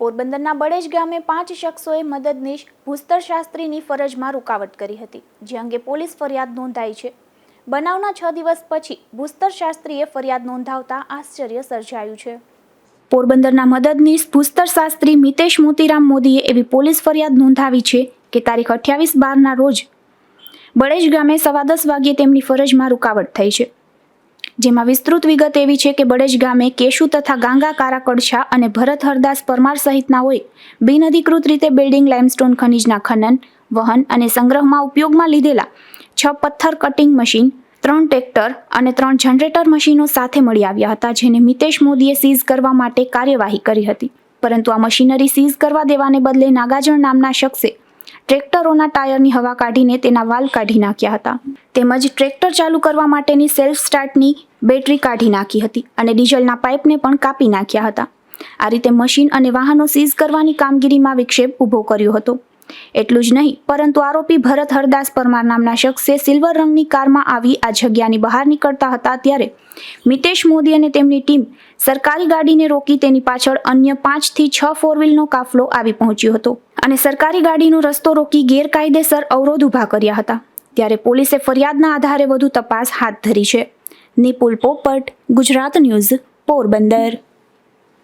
પોરબંદરના બળેજ ગામે પાંચ શખ્સોએ મદદનીશ ભૂસ્તર શાસ્ત્રીની ફરજમાં રૂકાવટ કરી હતી, જે અંગે પોલીસ ફરિયાદ નોંધાઈ છે. બનાવના છ દિવસ પછી ભૂસ્તર શાસ્ત્રીએ ફરિયાદ નોંધાવતા આશ્ચર્ય સર્જાયું છે. પોરબંદરના મદદનીશ ભૂસ્તર શાસ્ત્રી મિતેશ મોતીરામ મોદીએ એવી પોલીસ ફરિયાદ નોંધાવી છે કે તારીખ અઠ્યાવીસ બારના રોજ બળેજ ગામે સવા દસ વાગ્યે તેમની ફરજમાં રૂકાવટ થઈ છે. જેમાં વિસ્તૃત વિગત એવી છે કે બળેજ ગામે કેશુ તથા ગાંગા કારા કડછા અને ભરત હરદાસ પરમાર સહિતનાઓએ બિનઅધિકૃત રીતે બિલ્ડિંગ લાઇમસ્ટોન ખનિજના ખનન, વહન અને સંગ્રહમાં ઉપયોગમાં લીધેલા છ પથ્થર કટિંગ મશીન, ત્રણ ટ્રેક્ટર અને ત્રણ જનરેટર મશીનો સાથે મળી આવ્યા હતા, જેને મિતેશ મોદીએ સીઝ કરવા માટે કાર્યવાહી કરી હતી. પરંતુ આ મશીનરી સીઝ કરવા દેવાને બદલે નાગાજણ નામના શખ્સે ટ્રેક્ટરોના ટાયરની હવા કાઢીને તેના વાલ કાઢી નાખ્યા હતા. તેમજ ટ્રેક્ટર ચાલુ કરવા માટેની સેલ્ફ સ્ટાર્ટની બેટરી કાઢી નાખી હતી અને ડીઝલના પાઇપને પણ કાપી નાખ્યા હતા. આ રીતે મશીન અને વાહનો સીઝ કરવાની કામગીરીમાં વિક્ષેપ ઊભો કર્યો હતો. એટલું જ નહીં, પરંતુ આરોપી ભરત હરદાસ પરમાર નામના શખ્સે સિલ્વર રંગની કારમાં આવી આ જગ્યાની બહાર નીકળતા હતા ત્યારે મિતેશ મોદી અને તેમની ટીમ સરકારી ગાડીને રોકી તેની પાછળ અન્ય પાંચથી છ ફોર કાફલો આવી પહોંચ્યો હતો અને સરકારી ગાડીનો રસ્તો રોકી ગેરકાયદેસર અવરોધ ઊભા કર્યા હતા. ત્યારે પોલીસે ફરિયાદના આધારે વધુ તપાસ હાથ ધરી છે. નિપુલ પોપટ, ગુજરાત ન્યૂઝ, પોરબંદર.